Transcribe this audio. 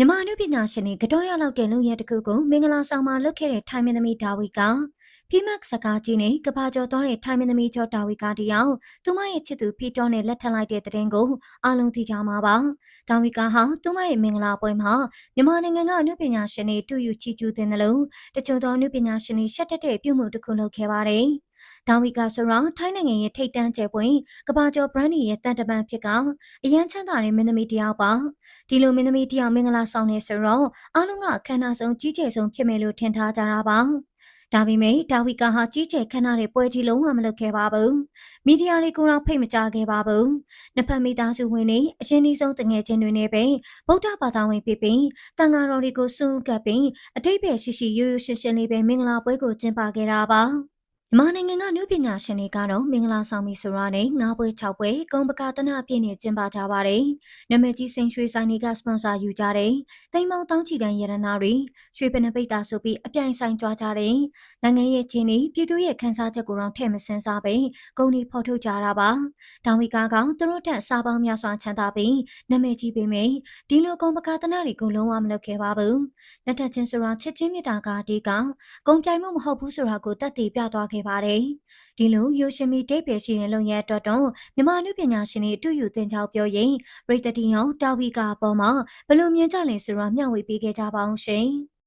မြန်မာအနုပညာရှင်တွေကတော့ရလောက်တဲ့လုံရတစ်ခုကိုမင်္ဂလာဆောင်မှာလွတ်ခဲ့တဲ့ထိုင်းမင်းသမီးဒါဝီကဖိမတ်စကားကြီးနဲ့ကဘာကျော်သွားတဲ့ထိုင်းမင်းသမီးကျော်ဒါဝီကတယောက်သူမရဲ့ချစ်သူဖီတော်နဲ့လက်ထပ်လိုက်တဲ့တဲ့တင်ကိုအားလုံးသိကြမှာပါဒါဝီကဟာသူမရဲ့မင်္ဂလာပွဲမှာမြန်မာနိုင်ငံကအနုပညာရှင်တွေတူယူချီကျူးတင်တယ်လို့တချို့သောအနုပညာရှင်တွေရှက်တက်တဲ့ပြုမှုတစ်ခုလုပ်ခဲ့ပါတယ် ဒါဝီကာဆိုတော့ထိုင်းနိုင်ငံရဲ့ထိတ်တန်းကျယ်ပွင့်ကဘာကျော် brand ရဲ့တန်တပန်ဖြစ်ကအရန်ချမ်းသာတဲ့မင်းသမီးတစ်ယောက်ပါဒီလိုမင်းသမီးတရားမင်္ဂလာဆောင်နေဆိုတော့အားလုံးကခန္ဓာဆုံးကြီးကျယ်ဆုံးဖြစ်မယ်လို့ထင်ထားကြတာပါဒါပေမဲ့ဒါဝီကာဟာကြီးကျယ်ခမ်းနားတဲ့ပွဲကြီးလုံးဝမလုပ်ခဲ့ပါဘူး။မီဒီယာတွေကိုတော့ဖိတ်မကြားခဲ့ပါဘူး။နှစ်ဖက်မိသားစုဝင်တွေအရင်ဆုံးတငယ်ချင်းတွေနဲ့ပဲဗုဒ္ဓဘာသာဝင်ဖြစ်ပြီးတန်ဃာတော်တွေကိုစွန့်ကပ်ပြီးအတိတ်ပဲရှိရှိရိုးရိုးရှင်းရှင်းလေးပဲမင်္ဂလာပွဲကိုကျင်းပခဲ့တာပါ။ မြန်မာနိုင်ငံကနုပညာရှင်တွေကတော့မင်္ဂလာဆောင်ပြီဆိုရတဲ့ငါးပွဲ၆ပွဲကုံပကာတနာအပြည့်နဲ့ကျင်းပကြပါတယ်။နာမည်ကြီးစိန်ရွှေဆိုင်တွေကစပွန်ဆာယူကြတဲ့တိမ်မောင်တောင်းချီတန်းရတနာတွေရွှေပနပိတ်တာဆိုပြီးအပြိုင်ဆိုင်ကြွားကြတဲ့နိုင်ငံရဲ့ချင်းတွေပြည်သူရဲ့ခန်းစားချက်ကိုတော့ထည့်မစင်းစားပဲဂုံဒီဖော်ထုတ်ကြတာပါ။တောင်ဝီကာကောင်သူတို့တက်စားပေါင်းများစွာချမ်းသာပြီးနာမည်ကြီးပေမယ့်ဒီလိုကုံပကာတနာတွေကိုလုံးဝမလုပ်ခဲ့ပါဘူး။လက်ထက်ချင်းဆိုတာချစ်ချင်းမြတ်တာကဒီကကုံပြိုင်မှုမဟုတ်ဘူးဆိုတာကိုတတ်သိပြသွားခဲ့ခဲ့ပါတယ်။ဒီလိုရိုရှင်မီတိတ်ပဲရှိတဲ့လုံရဲ့အတွက်တော့မြန်မာလူပညာရှင်တွေအတူယူတင်ကြောင်းပြောရင်ပရိသတ်တီယောတာဝီကာအပေါ်မှာဘယ်လိုမြင်ကြလဲဆိုတာမျှဝေပေးခဲ့ကြပါအောင်ရှင်။